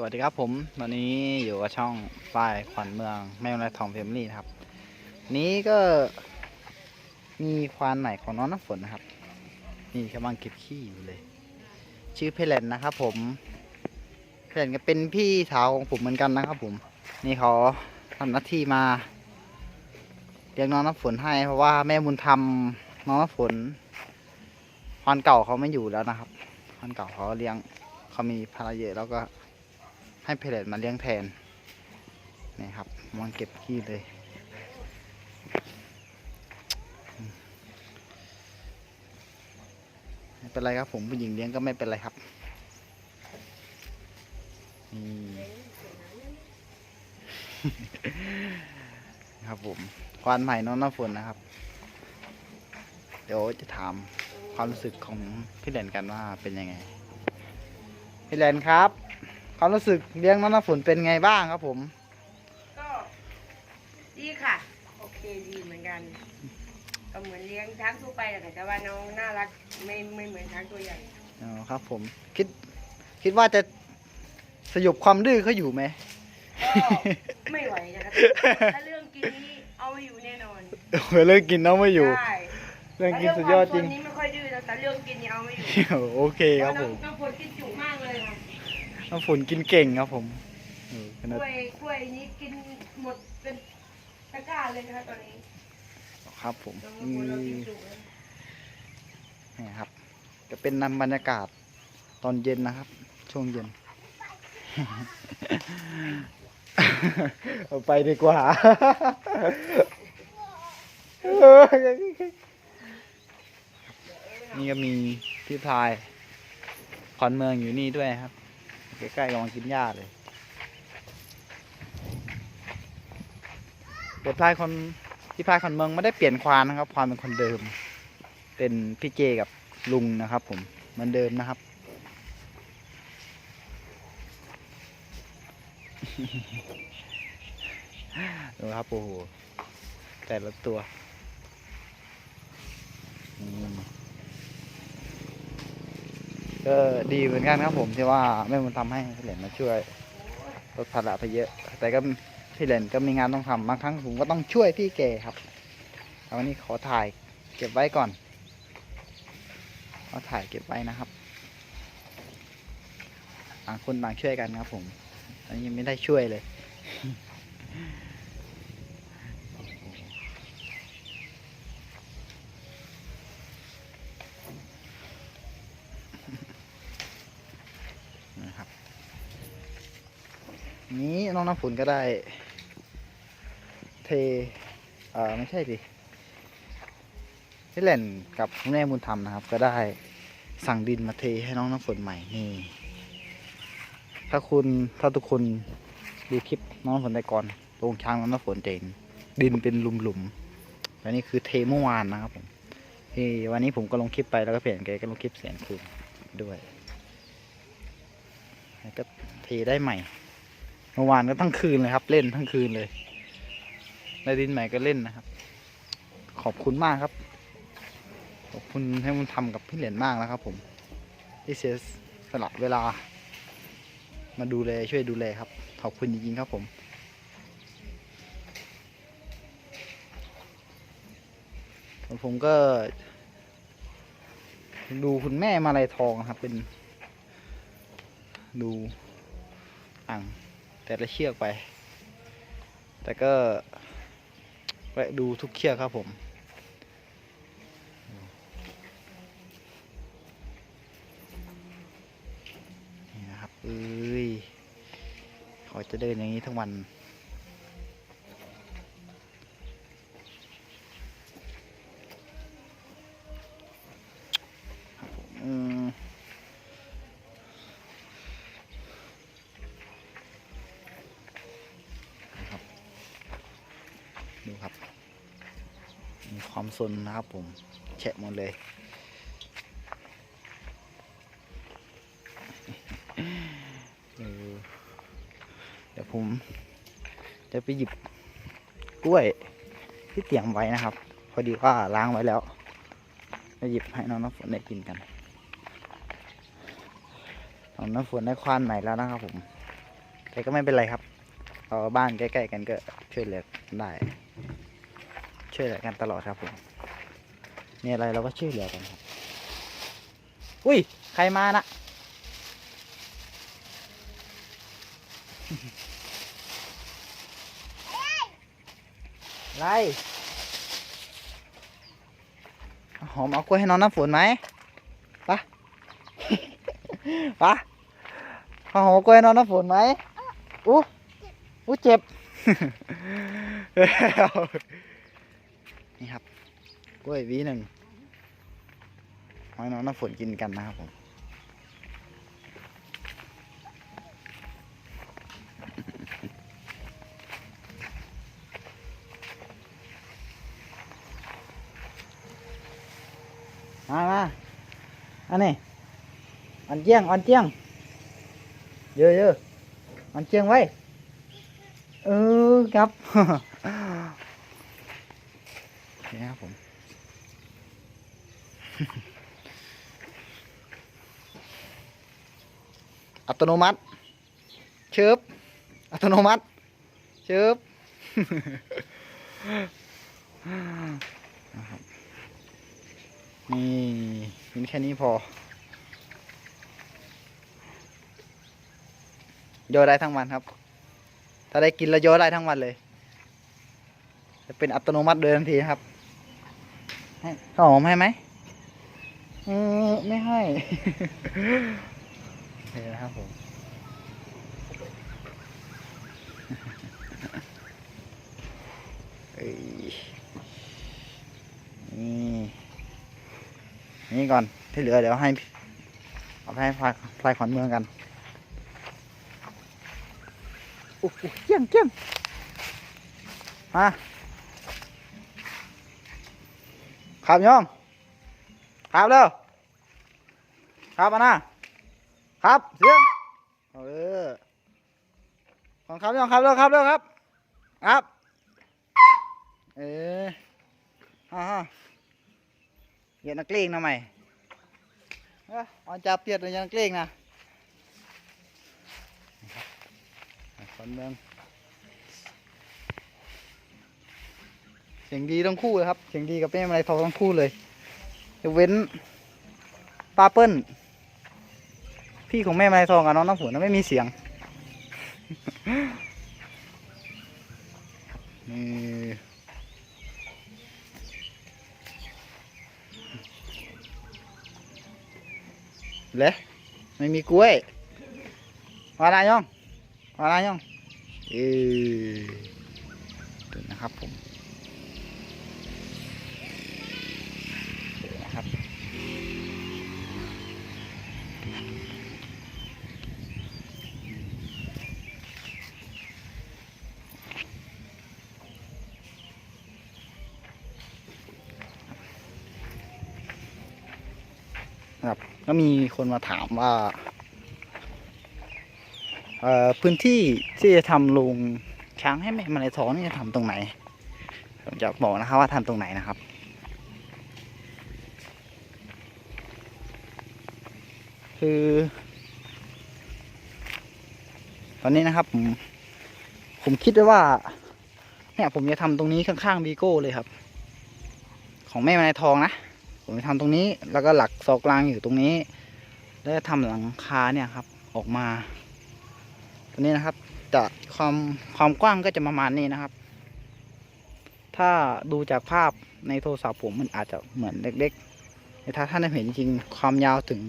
สวัสดีครับผมวันนี้อยู่กับช่องฝ้ายขวัญเมืองแม่และทองเฟมลี่นะครับ นี้ก็มีควานใหม่ของน้องน้ำฝนนะครับ นี่กำลังเก็บขี้อยู่เลย ชื่อเพลนนะครับ ผมเพลนก็เป็นพี่สาวของผมเหมือนกันนะครับ ผม นี่เขาทำหน้าที่มาเลี้ยงน้องน้ำฝนให้ เพราะว่าแม่บุญธรรมน้องน้ำฝนควานเก่าเขาไม่อยู่แล้วนะครับควานเก่าเขาเลี้ยงเขามีภาระเยอะแล้วก็ ให้เพลทมาเลี้ยงแทนนี่ครับมันเก็บขี้เลย ไม่เป็นไรครับผมผู้หญิงเลี้ยงก็ไม่เป็นไรครับนี่ครับผมควานใหม่น้องน้ำฝนนะครับ เดี๋ยวจะถามความรู้สึกของพี่แหลนกันว่าเป็นยังไง พี่แหลนครับ ความรู้สึกเลี้ยงน้องน้ำฝนเป็นไงบ้างครับผม ก็ดีค่ะ โอเคดีเหมือนกัน ก็เหมือนเลี้ยงช้างทั่วไปแหละค่ะแต่ว่าน้องน่ารักไม่ไม่เหมือนช้างตัวใหญ่ อ๋อครับผมคิดคิดว่าจะสยบความดื้อเขาอยู่ไหม ก็ไม่ไหวนะคะถ้าเรื่องกินนี้เอาไม่อยู่แน่นอนโอ้ยเรื่องกินน้องไม่อยู่ ใช่เรื่องกินสุดยอดจริง แต่เรื่องความซนนี้ไม่ค่อยดื้อนะแต่เรื่องกินนี่เอาไม่อยู่ โอเคครับเพผราะมน้องน้องฝนกินจุมากเลยค่ะ น้ำฝนกินเก่งครับผมเออกกนาดล้วยกล้วยนี้กินหมดเป็นตะกร้าเลยนะคะตอนนี้ครับผมน้องอืฝนเรากินม จุเลย นี่ครับจะเป็นนำบรรยากาศตอนเย็นนะครับ ช่วงเย็น เอาไปดีกว่า นี่ก็มีพี่พลายขอนเมืองอยู่นี่ด้วยครับ ใกล้ๆกำลังกินหญ้าเลยเดี๋ยวพายคนพี่พายขอนเมืองไม่ได้เปลี่ยนควานนะครับ ควานเป็นคนเดิม เป็นพี่เจกับลุงนะครับ ผมเหมือนเดิมนะครับ ดูครับโอ้โหแต่ละตัวอืม ก็ดีเหมือนกันครับผมที่ว่าแม่มันทำให้พี่เหรนมาช่วยลดภาระไปเยอะ แต่ก็พี่เหรนก็มีงานต้องทำบางครั้งผมก็ต้องช่วยพี่แกครับเอาวันนี้ขอถ่ายเก็บไว้ก่อนขอถ่ายเก็บไว้นะครับต่างคนต่างช่วยกันครับผมอันนี้ยังไม่ได้ช่วยเลย นะครับ นี้น้องน้ำฝนก็ได้ เทเอ่อไม่ใช่ดิพี่เล่นกับคุณแม่บุญธรรมนะครับ ก็ได้สั่งดินมาเทให้น้องน้ำฝนใหม่นี่ ถ้าคุณถ้าทุกคนดูคลิปน้องน้ำฝนได้ก่อนลงช้างน้องน้ำฝนเห็นดินเป็นหลุมๆอันนี้คือเทเมื่อวานนะครับผมที่วันนี้ผมก็ลงคลิปไปแล้วก็เปลี่ยนแกก็ลงคลิปเสียงคืนด้วย ก็เทได้ใหม่เมื่อวานก็ทั้งคืนเลยครับ เล่นทั้งคืนเลยในดินใหม่ก็เล่นนะครับ ขอบคุณมากครับ ขอบคุณให้มันทำกับพี่เหรียญมากนะครับ ผมที่เสียสละเวลา มาดูแลช่วยดูแลครับ ขอบคุณจริงๆครับผมผมก็ ดูคุณแม่มาลายทองครับเป็น ดูอ่างแต่ละเชือกไป แต่ก็แวะดูทุกเชือกครับผม นี่นะครับ เอ้ยเขาจะเดินอย่างนี้ทั้งวันครับผมอืม ดูครับ มีความสนนะครับผมแฉะหมดเลยเดี๋ยวผมจะไปหยิบกล้วยที่เตรียมไว้นะครับ พอดีว่าล้างไว้แล้วจะหยิบให้น้องน้ำฝนได้กินกันน้องน้ำฝนได้ควานใหม่แล้วนะครับผมแต่ก็ไม่เป็นไรครับเราบ้านใกล้ๆกันก็ช่วยเหลือได้ช่วยเหลือกันตลอดครับผม มีอะไรเราก็ช่วยเหลือกันครับอุ้ย ใครมานะไรเอาหอมเอากล้วยให้น้องน้ำฝนไหมไปะปะเอาหอมเอากล้วยให้น้องน้ำฝนไหมอู้อู้เจ็บ นี่ครับ กล้วยวีหนึ่งให้น้องน้ำฝนกินกันนะครับผมมามาอันนี้อันเจียงอันเจียงเยอะเยอะอันเจียงไว้ เออครับนี่ครับผม อัตโนมัติ เชิบอัตโนมัติ เชิบนี่กินแค่นี้พอ โยได้ทั้งวันครับ ถ้าได้กินแล้วโยได้ทั้งวันเลย จะเป็นอัตโนมัติโดยทันทีครับให้หอมให้ไหม เออไม่ให้นี่นะครับผมเอ้ยนี่นี่ก่อนที่เหลือเดี๋ยวให้เอาไปให้พลายพลายขวัญเมืองกันอุ๊ยอุ๊ยเกี้ยงเกี้ยงมาขับย่อ งขับเร็วขับมานะครับเสียงเออของขับยองขับเร็วขับเร็วครับ ครับ เออฮ่าฮ่าเหยียดนักเลงนะไหมเอ้ยออนจับเปียดเลยนักเลงนะคนเมืองเสียงดีทั้งคู่เลยครับ เสียงดีกับแม่อะไรทองทั้งคู่เลย เว้นป้าเปิ้ล พี่ของแม่ไม้ทองกับน้องน้ำฝนไม่มีเสียงนี่เลยไม่มีกล้วยมาอะไรย่องมาอะไรย่องเออนะครับผม ครับก็มีคนมาถามว่าพื้นที่ที่จะทำโรงช้างให้แม่มาในท้องนี่จะทำตรงไหนผมจะบอกนะครับว่าทำตรงไหนนะครับคือ ตอนนี้นะครับ ผม ผมคิดไว้ว่า เนี่ย ผมจะทำตรงนี้ข้างๆบีโก้เลยครับ ของแม่มาในทองนะ ผมจะทำตรงนี้แล้วก็หลักซอกลางอยู่ตรงนี้ แล้วจะทำหลังคาเนี่ยครับออกมา ตัวนี้นะครับจะความความกว้างก็จะประมาณนี้นะครับ ถ้าดูจากภาพในโทรศัพท์ผมมันอาจจะเหมือนเล็กๆแต่ถ้าท่านได้เห็นจริงความยาวถึง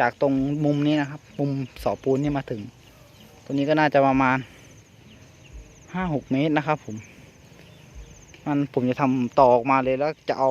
จากตรงมุมนี้นะครับ มุมเสอปูนนี่มาถึง ตัวนี้ก็น่าจะประมาณห้าหกเมตรนะครับผม มันผมจะทำต่อออกมาเลยแล้วจะเอา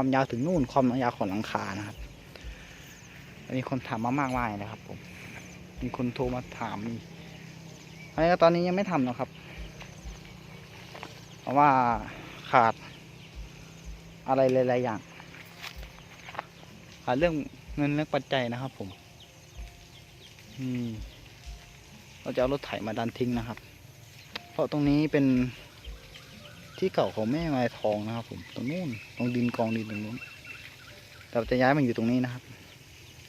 ความยาวถึงนู่นความยาวของหลังคานะครับมีคนถามมามากมายนะครับ ผม มีคนโทรมาถามมีอันนี้ก็ตอนนี้ยังไม่ทำหรอกครับ เพราะว่าขาดอะไรหลายๆอย่าง ขาดเรื่องเงินเรื่องปัจจัยนะครับ ผม อืม เราจะเอารถไถมาดันทิ้งนะครับ เพราะตรงนี้เป็น ที่เก่าของแม่ไม้ทองนะครับ ผมตรงนู้นตรงดินกองดินตรงนู้นแต่จะย้ายมาอยู่ตรงนี้นะครับ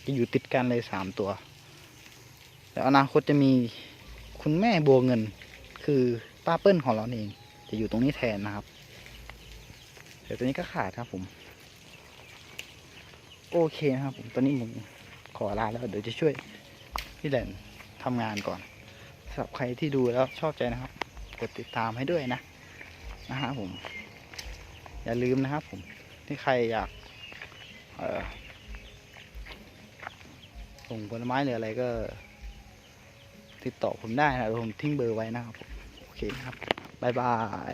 จะอยู่ติดกันเลยสามตัว แล้วอนาคตจะมีคุณแม่บัวเงิน คือป้าเปิ้ลของเราเอง จะอยู่ตรงนี้แทนนะครับเดี๋ยวตัวนี้ก็ขาดครับผม โอเคนะครับ ผมตอนนี้ผมขอลาแล้วเดี๋ยวจะช่วยพี่แหลนทำงานก่อนสำหรับใครที่ดูแล้วชอบใจนะครับ กดติดตามให้ด้วยนะ นะฮะผม อย่าลืมนะครับผมที่ใครอยากส่งผลไม้หรืออะไรก็ ติดต่อผมได้นะผมทิ้งเบอร์ไว้นะครับผม โอเคนะครับ บ๊ายบาย